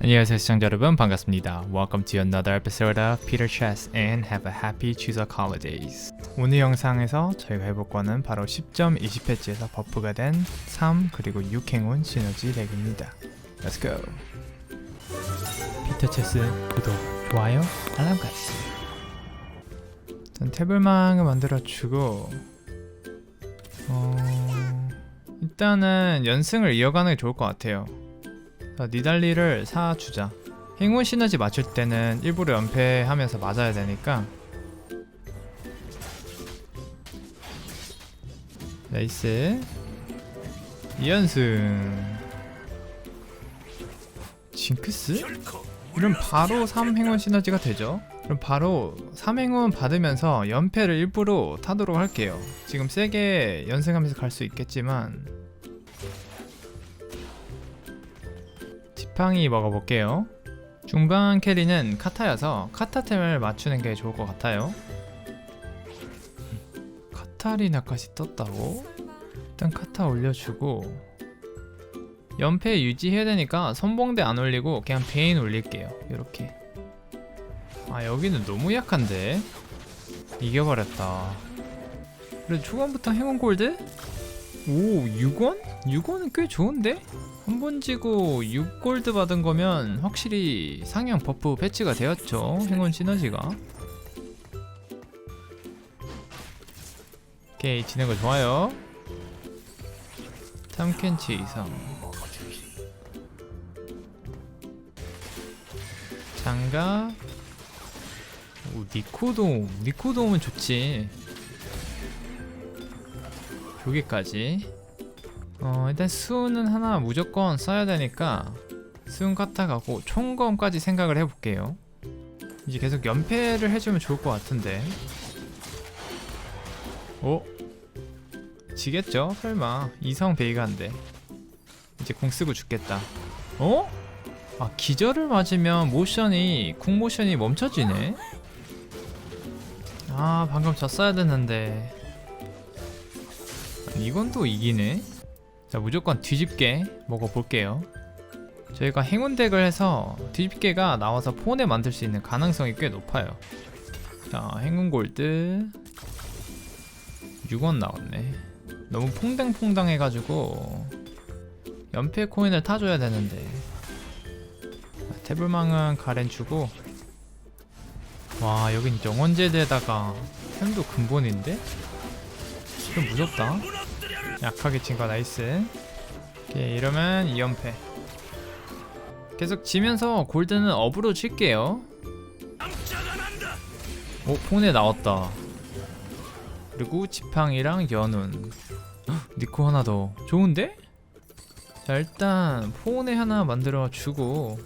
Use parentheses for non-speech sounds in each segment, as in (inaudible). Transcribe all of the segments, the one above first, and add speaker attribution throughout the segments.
Speaker 1: 안녕하세요 시청자 여러분 반갑습니다. Welcome to another episode of Peter Chess and have a happy 추석 holidays. 오늘 영상에서 저희가 해볼 거는 바로 10점 20 패치에서 버프가 된 3 그리고 6 행운 시너지 덱입니다. Let's go. 피터 체스 구독, 좋아요, 알람까지. 일단 태블망을 만들어주고 어... 일단은 연승을 이어가는 게 좋을 것 같아요. 자, 니달리를 사주자. 행운 시너지 맞출 때는 일부러 연패하면서 맞아야 되니까. 나이스. 2연승. 징크스? 이럼 바로 3행운 시너지가 되죠. 그럼 바로 3행운 받으면서 연패를 일부러 타도록 할게요. 지금 세게 연승하면서 갈 수 있겠지만 지팡이 먹어볼게요. 중반 캐리는 카타여서 카타템을 맞추는 게 좋을 것 같아요. 카타리나까지 떴다고? 일단 카타 올려주고 연패 유지해야 되니까 선봉대 안 올리고 그냥 베인 올릴게요. 이렇게. 아 여기는 너무 약한데 이겨버렸다. 그래 초반부터 행운 골드? 오 6원? 6원은 꽤 좋은데? 한 번 지고 6골드 받은 거면 확실히 상향 버프 패치가 되었죠 행운 시너지가. 오케이 진행거 좋아요. 탐켄치 이상. 장갑 오, 니코돔. 니코돔은 좋지 여기까지. 어 일단 수는 하나 무조건 써야 되니까 수은 카타 가고 총검까지 생각을 해볼게요. 이제 계속 연패를 해주면 좋을 것 같은데. 오? 지겠죠? 설마. 이성 베이가인데 이제 궁 쓰고 죽겠다. 어? 아 기절을 맞으면 모션이 궁 모션이 멈춰지네? 아 방금 졌어야 됐는데 이건 또 이기네. 자 무조건 뒤집게 먹어볼게요. 저희가 행운 덱을 해서 뒤집개가 나와서 폰에 만들 수 있는 가능성이 꽤 높아요. 자 행운 골드. 6원 나왔네. 너무 퐁당퐁당 해가지고 연패 코인을 타줘야 되는데. 자, 태블망은 가렌 주고. 와 여긴 영원제대에다가 햄도 근본인데? 좀 무섭다 약하게 친 거 나이스. 오케이 이러면 2연패. 계속 지면서 골드는 업으로 칠게요. 오 폰에 나왔다. 그리고 지팡이랑 연운. 헉, 니코 하나 더. 좋은데? 자 일단 폰에 하나 만들어 주고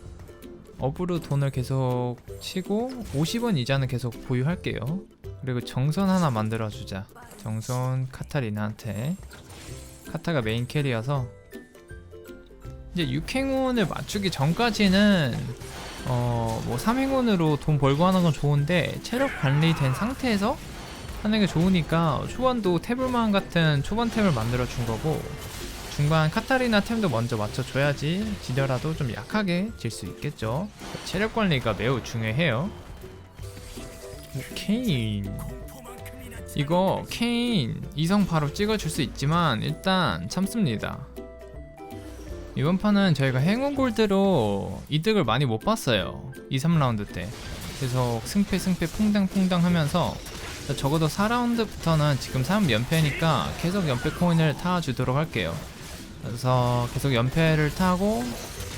Speaker 1: 업으로 돈을 계속 치고 50원 이자는 계속 보유할게요. 그리고 정선 하나 만들어 주자. 정선 카타리나한테 카타가 메인 캐리여서 이제 6행운을 맞추기 전까지는 어뭐 3행운으로 돈 벌고 하는 건 좋은데 체력 관리된 상태에서 하는 게 좋으니까 초반도 태블만 같은 초반 템을 만들어 준 거고 중반 카타리나 템도 먼저 맞춰줘야지 지더라도 좀 약하게 질 수 있겠죠. 체력 관리가 매우 중요해요. 케인 이거 케인 이성 바로 찍어줄 수 있지만 일단 참습니다. 이번 판은 저희가 행운 골드로 이득을 많이 못 봤어요. 2, 3라운드 때. 계속 승패 승패 퐁당퐁당 하면서 적어도 4라운드부터는 지금 3연패니까 계속 연패 코인을 타주도록 할게요. 그래서 계속 연패를 타고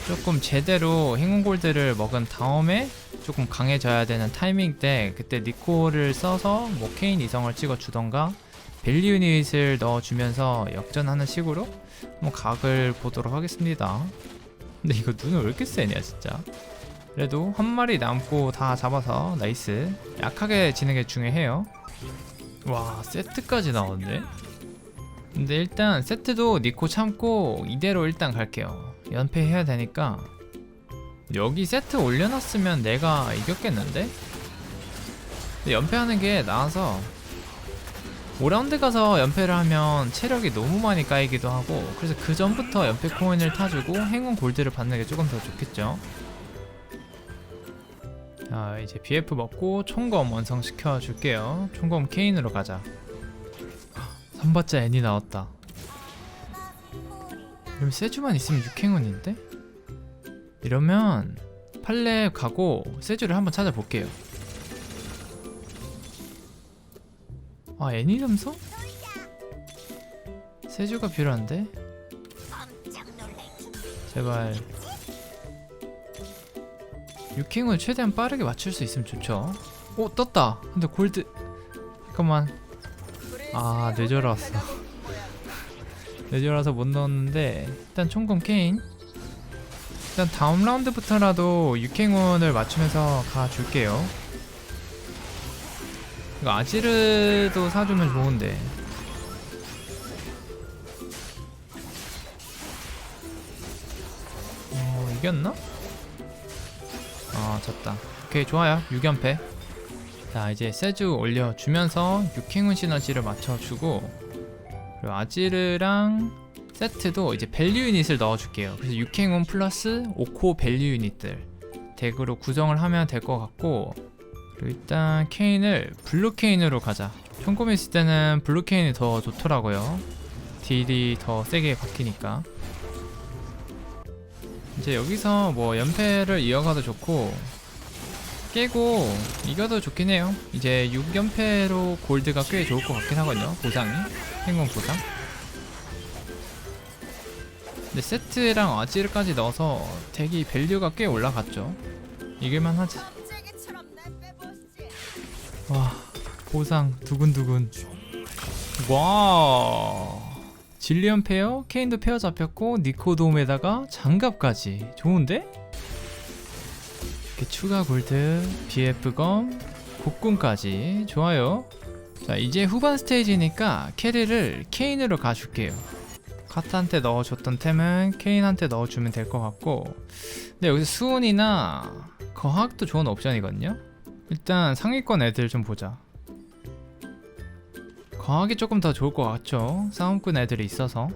Speaker 1: 조금 제대로 행운 골드를 먹은 다음에 조금 강해져야 되는 타이밍 때 그때 니코를 써서 뭐 케인 이성을 찍어 주던가 밸류 유닛을 넣어주면서 역전하는 식으로 한번 각을 보도록 하겠습니다. 근데 이거 눈을 왜 이렇게 세냐 진짜. 그래도 한 마리 남고 다 잡아서 나이스. 약하게 지는 게 중요해요. 와 세트까지 나왔네. 근데 일단 세트도 니코 참고 이대로 일단 갈게요. 연패해야 되니까 여기 세트 올려놨으면 내가 이겼겠는데? 연패하는 게 나아서 5라운드 가서 연패를 하면 체력이 너무 많이 까이기도 하고 그래서 그 전부터 연패 코인을 타주고 행운 골드를 받는 게 조금 더 좋겠죠 자 이제 BF 먹고 총검 완성시켜 줄게요 총검 케인으로 가자 (gasps) 3바자 애니 나왔다 그럼 세주만 있으면 6행운인데? 이러면 팔레 가고 세주를 한번 찾아볼게요. 아 애니 점수? 세주가 필요한데? 제발. 6행을 최대한 빠르게 맞출 수 있으면 좋죠. 오 떴다. 근데 골드 잠깐만. 아 뇌절 왔어. (laughs) 뇌절 와서 못 넣었는데 일단 총검 케인 일단 다음 라운드부터라도 6행운을 맞추면서 가줄게요. 이거 아지르도 사주면 좋은데. 어 이겼나? 아 졌다. 오케이 좋아요. 6연패. 자 이제 세주 올려주면서 6행운 시너지를 맞춰주고 그리고 아지르랑 세트도 이제 밸류 유닛을 넣어줄게요. 그래서 6행운 플러스 5코 밸류 유닛들 덱으로 구성을 하면 될 것 같고 그리고 일단 케인을 블루 케인으로 가자. 총검 있을 때는 블루 케인이 더 좋더라고요. 딜이 더 세게 바뀌니까. 이제 여기서 뭐 연패를 이어가도 좋고 깨고 이겨도 좋긴 해요. 이제 6연패로 골드가 꽤 좋을 것 같긴 하거든요. 보상이. 행운 보상 근데 세트랑 아지르까지 넣어서 덱이 밸류가 꽤 올라갔죠. 이길만 하지. 와 보상 두근두근. 와 질리언 페어 케인도 페어 잡혔고 니코돔에다가 장갑까지. 좋은데? 이렇게 추가 골드 BF검 곡군까지. 좋아요. 자 이제 후반 스테이지니까 캐리를 케인으로 가줄게요 카트한테 넣어줬던 템은 케인한테 넣어주면 될 것 같고. 근데 여기서 수온이나 거학도 좋은 옵션이거든요? 일단 상위권 애들 좀 보자. 거학이 조금 더 좋을 것 같죠? 싸움꾼 애들이 있어서.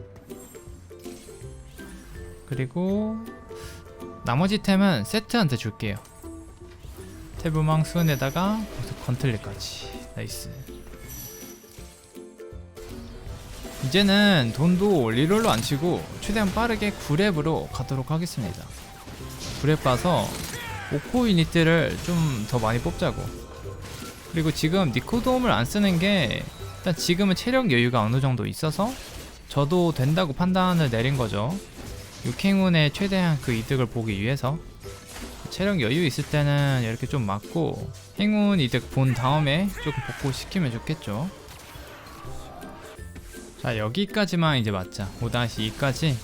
Speaker 1: 그리고 나머지 템은 세트한테 줄게요. 태부망 수은에다가 건틀리까지. 나이스 이제는 돈도 리롤로 안 치고 최대한 빠르게 9랩으로 가도록 하겠습니다. 9랩 봐서 5코 유닛들을 좀 더 많이 뽑자고. 그리고 지금 니코도움을 안 쓰는 게 일단 지금은 체력 여유가 어느 정도 있어서 저도 된다고 판단을 내린 거죠. 6행운의 최대한 그 이득을 보기 위해서 체력 여유 있을 때는 이렇게 좀 맞고 행운 이득 본 다음에 조금 복구시키면 좋겠죠 자 여기까지만 이제 맞자. 5-2까지.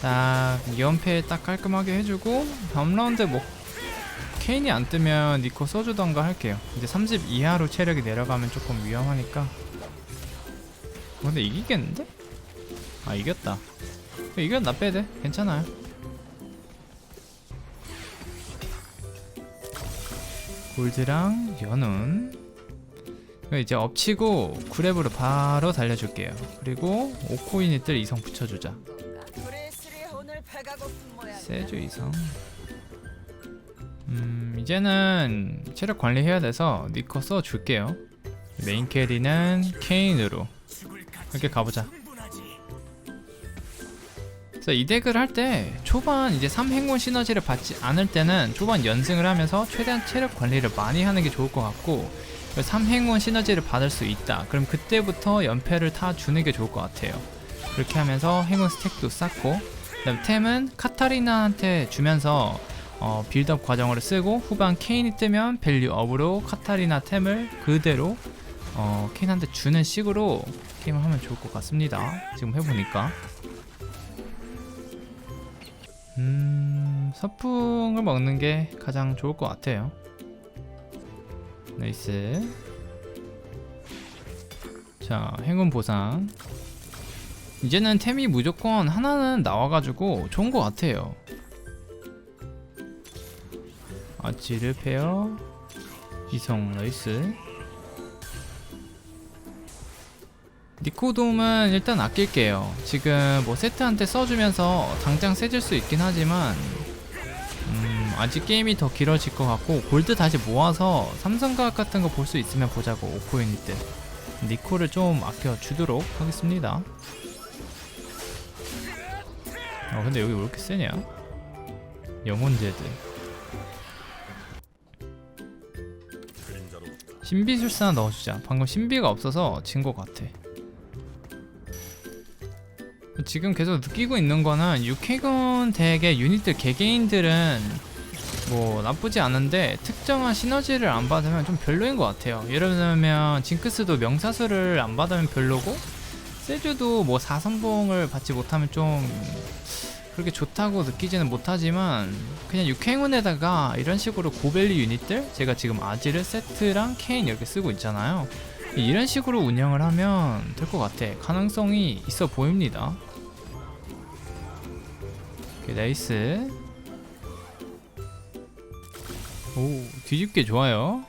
Speaker 1: 딱 2연패 딱 깔끔하게 해주고 다음 라운드 뭐 케인이 안 뜨면 니코 써주던가 할게요. 이제 30 이하로 체력이 내려가면 조금 위험하니까. 근데 이기겠는데? 아 이겼다. 이겼나? 빼돼 괜찮아요. 골드랑 연운 이제 엎치고 구랩으로 바로 달려줄게요. 그리고 5코인이들 이성 붙여주자. 세주 이성. 음 이제는 체력 관리해야 돼서 니커 써줄게요. 메인 캐리는 케인으로. 이렇게 가보자. 그래서 이 덱을 할 때 초반 이제 3행운 시너지를 받지 않을 때는 초반 연승을 하면서 최대한 체력 관리를 많이 하는 게 좋을 것 같고 3행운 시너지를 받을 수 있다. 그럼 그때부터 연패를 타 주는 게 좋을 것 같아요. 그렇게 하면서 행운 스택도 쌓고 그 다음 템은 카타리나한테 주면서 어, 빌드업 과정으로 쓰고 후반 케인이 뜨면 밸류 업으로 카타리나 템을 그대로 어, 케인한테 주는 식으로 게임을 하면 좋을 것 같습니다. 지금 해보니까. 음 서풍을 먹는 게 가장 좋을 것 같아요 나이스. 자 행운 보상. 이제는 템이 무조건 하나는 나와가지고 좋은 것 같아요. 아지르 페어. 이성 나이스. 니코돔은 일단 아낄게요. 지금 뭐 세트한테 써주면서 당장 세질 수 있긴 하지만 음 아직 게임이 더 길어질 것 같고 골드 다시 모아서 삼성가악 같은 거 볼 수 있으면 보자고 오코인일 때. 니코를 좀 아껴주도록 하겠습니다. 어 근데 여기 왜 이렇게 세냐? 영혼 제드 신비술사 넣어주자. 방금 신비가 없어서 진 것 같아. 지금 계속 느끼고 있는 거는 육해군 덱의 유닛들 개개인들은 뭐 나쁘지 않은데 특정한 시너지를 안 받으면 좀 별로인 것 같아요. 예를 들면 징크스도 명사수를 안 받으면 별로고 세주도 뭐 4선봉을 받지 못하면 좀 그렇게 좋다고 느끼지는 못하지만 그냥 육행운에다가 이런 식으로 고밸리 유닛들 제가 지금 아지르 세트랑 케인 이렇게 쓰고 있잖아요. 이런 식으로 운영을 하면 될 것 같아. 가능성이 있어 보입니다. 나이스 오 뒤집게 좋아요.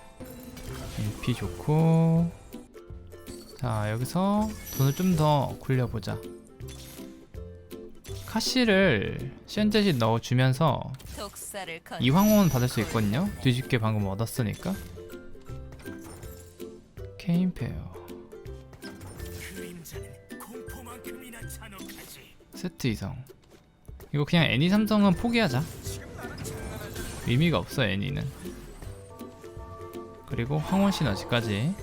Speaker 1: MP 좋고. 자 여기서 돈을 좀 더 굴려보자. 카시를 시현재시 넣어주면서 이황원 받을 수 있거든요. 뒤집게 방금 얻었으니까. 케인페어. 세트 이상 이거 그냥 애니 삼성은 포기하자 의미가 없어 애니는 그리고 황혼 시너지까지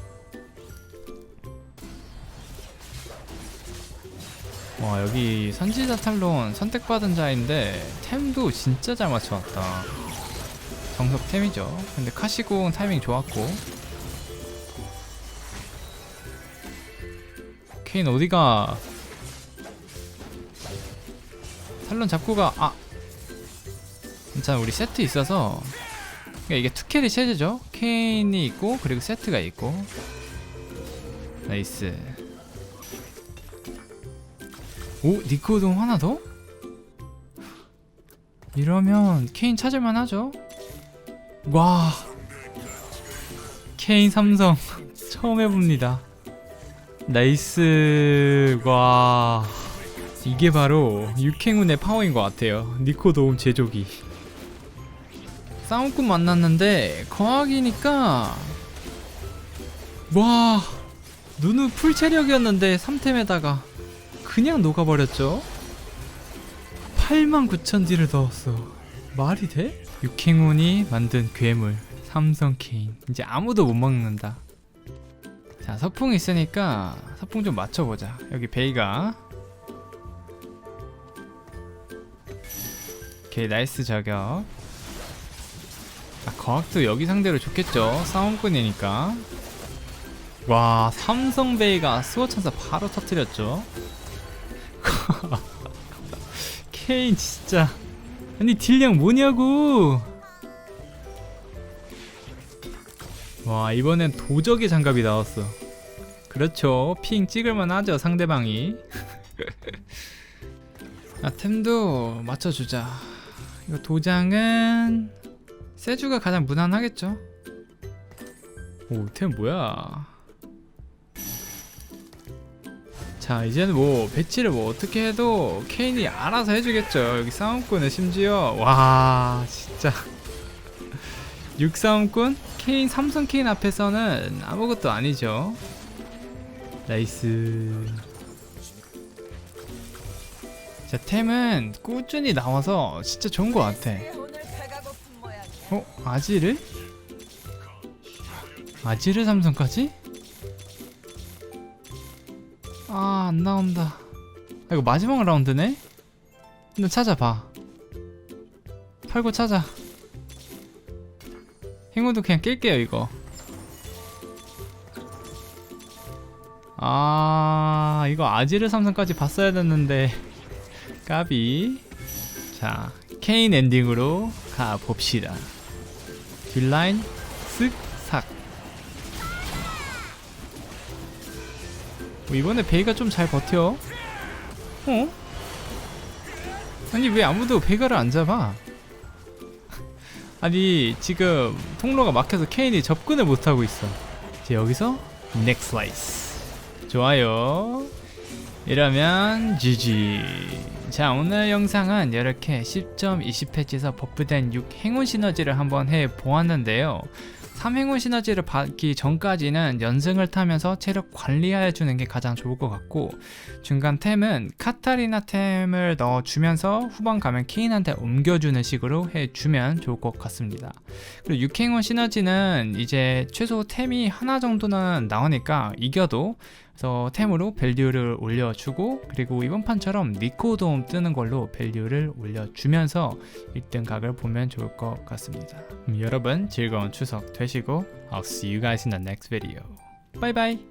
Speaker 1: 와 여기 선지자 탈론 선택받은 자인데 템도 진짜 잘 맞춰왔다 정석 템이죠 근데 카시공 타이밍 좋았고 케인 어디가 탈론 잡고 가. 아. 괜찮아. 우리 세트 있어서. 그러니까 이게 투캐리 체제죠. 케인이 있고 그리고 세트가 있고. 나이스. 오, 니코동 하나 더? 이러면 케인 찾을만 하죠. 와. 케인 삼성 (laughs) 처음 해봅니다. 나이스. 와. 이게 바로 육행운의 파워인 것 같아요. 니코 도움 제조기. 싸움꾼 만났는데 거학이니까 와 누누 풀 체력이었는데 3템에다가 그냥 녹아버렸죠. 89,000D를 넣었어. 말이 돼? 육행운이 만든 괴물 삼성 케인 이제 아무도 못 막는다. 자 서풍 있으니까 서풍 좀 맞춰보자. 여기 베이가 오케이 나이스 저격 아 거학도 여기 상대로 좋겠죠. 싸움꾼이니까. 와 삼성베이가 수호천사 바로 터트렸죠. (laughs) 케인 진짜. 아니 딜량 뭐냐고. 와 이번엔 도적의 장갑이 나왔어. 그렇죠. 핑 찍을만 하죠 상대방이. (laughs) 아 템도 맞춰주자. 이거 도장은 세주가 가장 무난하겠죠? 오템 뭐야? 자 이제는 뭐 배치를 뭐 어떻게 해도 케인이 알아서 해주겠죠. 여기 싸움꾼은 심지어. 와 진짜. (laughs) 6싸움꾼? 케인 삼성 케인 앞에서는 아무것도 아니죠. 나이스. 자 템은 꾸준히 나와서 진짜 좋은 것 같아 어? 아지르? 아지르 삼성까지? 아 안나온다 아, 이거 마지막 라운드네? 근데 찾아봐 팔고 찾아 행운도 그냥 낄게요 이거 아 이거 아지르 삼성까지 봤어야 됐는데 까비 자 케인 엔딩으로 가봅시다 뒷라인 쓱삭. 뭐 이번에 베이가 좀 잘 버텨. 어? 아니 왜 아무도 베이가를 안 잡아? (laughs) 아니 지금 통로가 막혀서 케인이 접근을 못하고 있어. 이제 여기서 넥슬라이스 좋아요. 이러면 GG 자 오늘 영상은 이렇게 10.20패치에서 버프된 6 행운 시너지를 한번 해 보았는데요. 3행운 시너지를 받기 전까지는 연승을 타면서 체력 관리해 주는 게 가장 좋을 것 같고 중간 템은 카타리나 템을 넣어주면서 후반 가면 케인한테 옮겨주는 식으로 해주면 좋을 것 같습니다. 그리고 6행운 시너지는 이제 최소 템이 하나 정도는 나오니까 이겨도 그래서 템으로 밸류를 올려주고 그리고 이번 판처럼 니코돔 뜨는 걸로 밸류를 올려주면서 1등 각을 보면 좋을 것 같습니다. 여러분 즐거운 추석 되시고 I'll see you guys in the next video. Bye bye.